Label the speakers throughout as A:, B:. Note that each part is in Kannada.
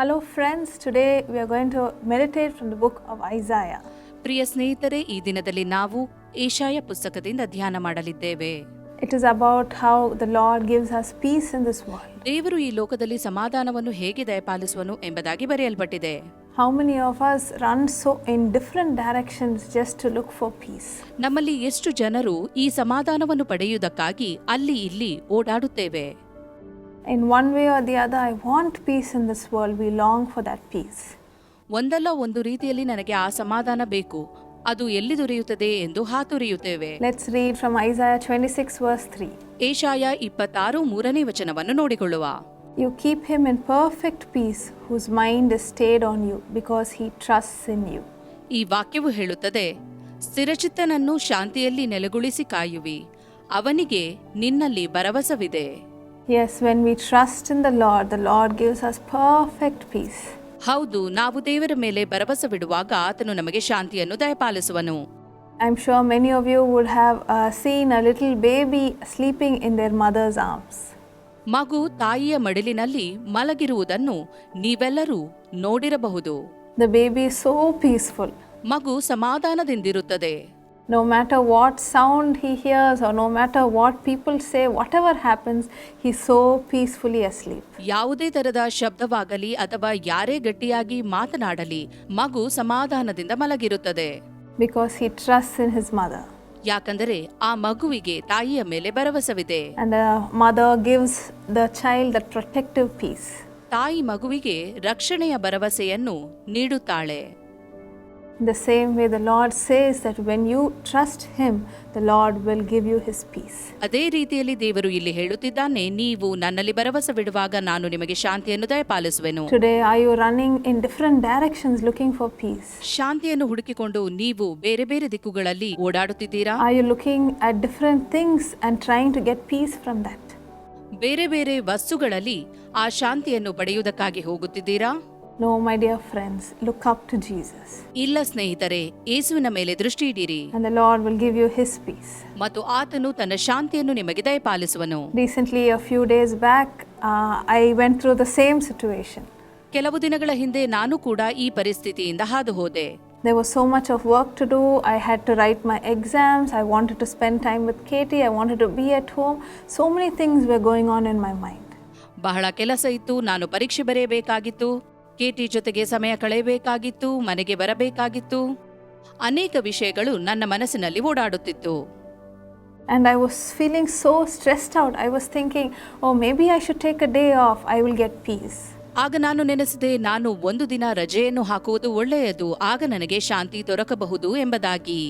A: Hello friends today we are going to meditate from the book of Isaiah
B: ಪ್ರಿಯ ಸ್ನೇಹಿತರೆ ಈ ದಿನದಲ್ಲಿ ನಾವು ಏಷಾಯ ಪುಸ್ತಕದಿಂದ ಧ್ಯಾನ ಮಾಡಲಿದ್ದೇವೆ.
A: It is about how the lord gives us peace in this world
B: ದೇವರು ಈ ಲೋಕದಲ್ಲಿ ಸಮಾಧಾನವನ್ನು ಹೇಗೆ ದಯಪಾಲಿಸುವನು ಎಂಬುದಾಗಿ ಬರೆಯಲ್ಪಟ್ಟಿದೆ.
A: How many of us run so in different directions just to look for peace
B: ನಮ್ಮಲ್ಲಿ ಎಷ್ಟು ಜನರು ಈ ಸಮಾಧಾನವನ್ನು ಪಡೆಯುವುದಕ್ಕಾಗಿ ಅಲ್ಲಿ ಇಲ್ಲಿ ಓಡಾಡುತ್ತೇವೆ.
A: In one way or the other, I want peace in this world. We long for that peace.
B: ಒಂದಲ್ಲ ಒಂದು ರೀತಿಯಲ್ಲಿ ನನಗೆ ಆ ಸಮಾಧಾನ ಬೇಕು ಅದು ಎಲ್ಲಿ ದೊರೆಯುತ್ತದೆ ಎಂದು ಹಾತೊರೆಯುತ್ತೇವೆ
A: Let's read from Isaiah 26, verse 3.
B: Yeshaya ಇಪ್ಪತ್ತಾರು ಮೂರನೇ ವಚನವನ್ನು ನೋಡಿಕೊಳ್ಳುವ
A: You keep him in perfect peace, whose mind is stayed on you, because he trusts in you.
B: ಈ ವಾಕ್ಯವು ಹೇಳುತ್ತದೆ ಸ್ಥಿರಚಿತ್ತನನ್ನು ಶಾಂತಿಯಲ್ಲಿ ನೆಲೆಗೊಳಿಸಿ ಕಾಯುವಿ ಅವನಿಗೆ ನಿನ್ನಲ್ಲಿ ಭರವಸವಿದೆ
A: Yes, when we trust in the Lord, the Lord gives us perfect peace.
B: ಹೌದು ನಾವು ದೇವರ ಮೇಲೆ ಭರವಸವಿಡುವಾಗ ಆತನು ನಮಗೆ ಶಾಂತಿಯನ್ನು ದಯಪಾಲಿಸುವನು
A: I'm sure many of you would have uh, seen a little baby sleeping in their mother's arms.
B: ಮಗು ತಾಯಿಯ ಮಡಿಲಿನಲ್ಲಿ ಮಲಗಿರುವುದನ್ನು ನೀವೆಲ್ಲರೂ ನೋಡಿರಬಹುದು
A: The baby is so peaceful.
B: ಮಗು ಸಮಾಧಾನದಿಂದಿರುತ್ತದೆ
A: No matter what sound he hears, or no matter what people say, whatever happens, he's so peacefully asleep.
B: ಯಾವುದೇ ತರದ ಶಬ್ದವಾಗಲಿ ಅಥವಾ ಯಾರೇ ಗಟ್ಟಿಯಾಗಿ ಮಾತನಾಡಲಿ ಮಗು ಸಮಾಧಾನದಿಂದ ಮಲಗಿರುತ್ತದೆ
A: Because he trusts in his mother.
B: ಯಾಕಂದರೆ ಆ ಮಗುವಿಗೆ ತಾಯಿಯ ಮೇಲೆ ಭರವಸವಿದೆ
A: And the mother gives the child that protective peace.
B: ತಾಯಿ ಮಗುವಿಗೆ ರಕ್ಷಣೆಯ ಭರವಸೆಯನ್ನು ನೀಡುತ್ತಾಳೆ
A: In the same way, the Lord says that when you trust him, the Lord will give you his peace.
B: ಅದೇ ರೀತಿಯಲ್ಲಿ ದೇವರು ಇಲ್ಲಿ ಹೇಳುತ್ತಿದ್ದಾನೆ ನೀವು ನನ್ನಲ್ಲಿ ಭರವಸವಿಡುವಾಗ ನಾನು ನಿಮಗೆ ಶಾಂತಿಯನ್ನು ದಯಪಾಲಿಸುವೆನು
A: Today, are you running in different directions looking for peace?
B: ಶಾಂತಿಯನ್ನು ಹುಡುಕಿಕೊಂಡು ನೀವು ಬೇರೆ ಬೇರೆ ದಿಕ್ಕುಗಳಲ್ಲಿ ಓಡಾಡುತ್ತಿದ್ದೀರಾ
A: Are you looking at different things and trying to get peace from that?
B: ಬೇರೆ ಬೇರೆ ವಸ್ತುಗಳಲ್ಲಿ ಆ ಶಾಂತಿಯನ್ನು ಪಡೆಯುವುದಕ್ಕಾಗಿ ಹೋಗುತ್ತಿದ್ದೀರಾ
A: no my dear friends look up to Jesus
B: ಇಲ್ಲ ಸ್ನೇಹಿತರೆ ಯೇಸುವಿನ ಮೇಲೆ ದೃಷ್ಟಿ ಇಡಿರಿ.
A: And the lord will give you his peace
B: ಮತ್ತು ಆತನು ತನ್ನ ಶಾಂತಿಯನ್ನು ನಿಮಗೆ ದಯಪಾಲಿಸುವನು.
A: Recently a few days back I went through the same situation
B: ಕೆಲವು ದಿನಗಳ ಹಿಂದೆ ನಾನು ಕೂಡ ಈ ಪರಿಸ್ಥಿತಿಯಿಂದ ಹಾದು ಹೋದೆ
A: there was so much of work to do I had to write my exams I wanted to spend time with Katie I wanted to be at home so many things were going on in my mind
B: ಬಹಳ ಕೆಲಸ ಇತ್ತು. ನಾನು ಪರೀಕ್ಷೆ ಬರೆಯಬೇಕಾಗಿತ್ತು. ಕೆಟಿ ಜೊತೆಗೆ ಸಮಯ ಕಳೆಯಬೇಕಾಗಿತ್ತು ಮನೆಗೆ ಬರಬೇಕಾಗಿತ್ತು. ಅನೇಕ ವಿಷಯಗಳು ನನ್ನ ಮನಸ್ಸಿನಲ್ಲಿ ಓಡಾಡುತ್ತಿತ್ತು.
A: And I was feeling so stressed out I was thinking oh maybe I should take a day off I will get peace
B: ಆಗ ನಾನು ನೆನೆಸಿದೆ ನಾನು ಒಂದು ದಿನ ರಜೆಯನ್ನು ಹಾಕುವುದು ಒಳ್ಳೆಯದು ಆಗ ನನಗೆ ಶಾಂತಿ ದೊರಕಬಹುದು ಎಂಬುದಾಗಿ.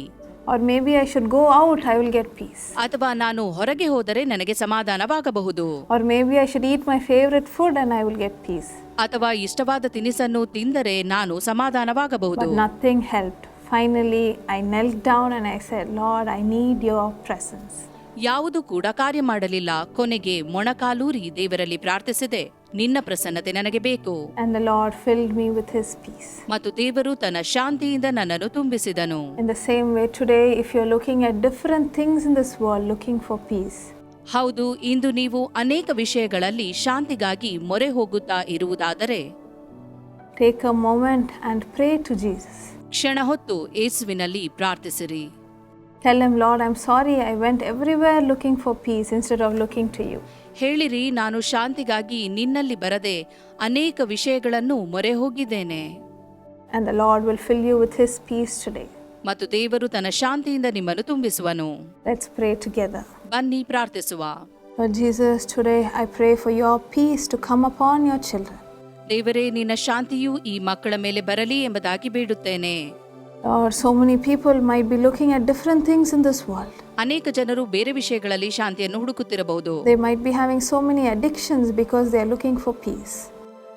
A: Or maybe I should go out I will get peace
B: ಅಥವಾ ನಾನು ಹೊರಗೆ ಹೋದರೆ ನನಗೆ ಸಮಾಧಾನವಾಗಬಹುದು.
A: Or maybe I should eat my favourite food and I will get peace
B: ಅಥವಾ ಇಷ್ಟವಾದ ತಿನಿಸನ್ನು ತಿಂದರೆ ನಾನು ಸಮಾಧಾನವಾಗಬಹುದು
A: nothing help finally I knelt down down I I said, I need need your presence.
B: ಯಾವುದು ಕೂಡ ಕಾರ್ಯ ಮಾಡಲಿಲ್ಲ ಕೊನೆಗೆ ಮೊಣಕಾಲೂರಿ ದೇವರಲ್ಲಿ ಪ್ರಾರ್ಥಿಸಿದೆ ನಿನ್ನ ಪ್ರಸನ್ನತೆ ನನಗೆ ಬೇಕು
A: And the Lord filled me with his peace.
B: ಮತ್ತು ದೇವರು ತನ್ನ ಶಾಂತಿಯಿಂದ ನನ್ನನ್ನು ತುಂಬಿಸಿದನು
A: In the same way, today, if you're looking at different things in this world looking for peace,
B: ಹೌದು ಇಂದು ನೀವು ಅನೇಕ ವಿಷಯಗಳಲ್ಲಿ ಶಾಂತಿಗಾಗಿ ಮೊರೆ ಹೋಗುತ್ತಾ ಇರುವುದಾದರೆ
A: take a moment and pray to Jesus.
B: ಕ್ಷಣ ಹೊತ್ತು ಏಸುವಿನಲ್ಲಿ ಪ್ರಾರ್ಥಿಸಿರಿ
A: Tell him, Lord, I'm sorry I went everywhere looking for peace instead of looking to you.
B: ಹೇಳಿರಿ ನಾನು ಶಾಂತಿಗಾಗಿ ನಿನ್ನಲ್ಲಿ ಬರದೆ ಅನೇಕ ವಿಷಯಗಳನ್ನು ಮೊರೆ ಹೋಗಿದ್ದೇನೆ
A: And the Lord will fill you with his peace today.
B: ಮತ್ತು ದೇವರು ತನ್ನ ಶಾಂತಿಯಿಂದ ನಿಮ್ಮನ್ನು ತುಂಬಿಸುವನು
A: Let's pray together.
B: ಬನ್ನಿ ಪ್ರಾರ್ಥಿಸುವ
A: Lord Jesus, today I pray for your peace to come upon your children.
B: ದೇವರೇ ನಿನ್ನ ಶಾಂತಿಯು ಈ ಮಕ್ಕಳ ಮೇಲೆ ಬರಲಿ ಎಂಬುದಾಗಿ ಬೇಡುತ್ತೇನೆ
A: Lord, so many people might be looking at different things in this world.
B: ಅನೇಕ ಜನರು ಬೇರೆ ವಿಷಯಗಳಲ್ಲಿ ಶಾಂತಿಯನ್ನು ಹುಡುಕುತ್ತಿರಬಹುದು
A: They might be having so many addictions because they are looking for peace.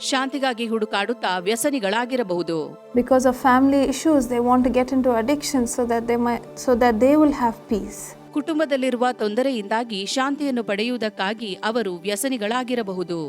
B: ಶಾಂತಿಗಾಗಿ ಹುಡುಕಾಡುತ್ತಾ ವ್ಯಸನಿಗಳಾಗಿರಬಹುದು
A: Because of family issues, they want to get into addiction so that they might so that they will have peace.
B: ಕುಟುಂಬದಲ್ಲಿರುವ ತೊಂದರೆಯಿಂದಾಗಿ ಶಾಂತಿಯನ್ನು ಪಡೆಯುವುದಕ್ಕಾಗಿ ಅವರು ವ್ಯಸನಿಗಳಾಗಿರಬಹುದು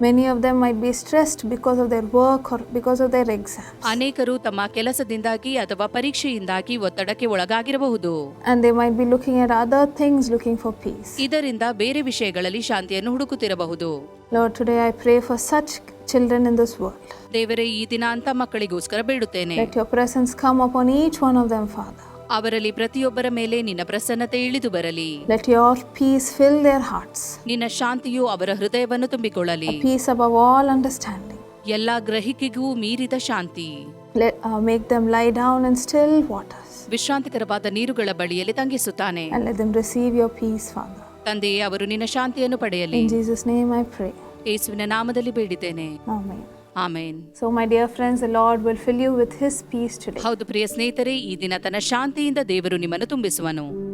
A: Many of them might be stressed because of their work or because of their exams.
B: ಅನೇಕರು ತಮ್ಮ ಕೆಲಸದಿಂದಾಗಿ ಅಥವಾ ಪರೀಕ್ಷೆಯಿಂದಾಗಿ ಒತ್ತಡಕ್ಕೆ ಒಳಗಾಗಿರಬಹುದು
A: And they might be looking at other things looking for peace.
B: ಇದರಿಂದ ಬೇರೆ ವಿಷಯಗಳಲ್ಲಿ ಶಾಂತಿಯನ್ನು ಹುಡುಕುತ್ತಿರಬಹುದು
A: Lord, today I pray for such children in this world.
B: ದೇವರೇ ಈ ದಿನ ಅಂತ ಮಕ್ಕಳಿಗೋಸ್ಕರ ಬೇಡುತ್ತೇನೆ
A: Let your presence come upon each one of them, Father.
B: ಅವರಲ್ಲಿ ಪ್ರತಿಯೊಬ್ಬರ ಮೇಲೆ ನಿನ್ನ ಪ್ರಸನ್ನತೆ ಇಳಿದು ಬರಲಿ
A: Let your peace fill their hearts,
B: ನಿನ್ನ ಶಾಂತಿಯು ಅವರ ಹೃದಯವನ್ನು ತುಂಬಿಕೊಳ್ಳಲಿ
A: peace peace above all understanding.
B: ಎಲ್ಲಾ ಗ್ರಹಿಕೆಗೂ ಮೀರಿದ ಶಾಂತಿ
A: Let, uh, make them lie down in still waters
B: ವಿಶ್ರಾಂತಿಕರವಾದ ನೀರುಗಳ ಬಳಿಯಲ್ಲಿ ತಂಗಿಸುತ್ತಾನೆ
A: and let them receive your peace, Father.
B: ತಂದೆಯೇ ಅವರು ನಿನ್ನ ಶಾಂತಿಯನ್ನು ಪಡೆಯಲಿ
A: In Jesus' name I pray.
B: ಯೇಸುವಿನ ನಾಮದಲ್ಲಿ ಬೇಡಿದ್ದೇನೆ
A: Amen.
B: Amen
A: so my dear friends lord will fill you with his peace today.
B: ಹೌದು ಪ್ರಿಯ ಸ್ನೇಹಿತರೆ ಈ ದಿನ ತನ್ನ ಶಾಂತಿಯಿಂದ ದೇವರು ನಿಮ್ಮನ್ನು ತುಂಬಿಸುವನು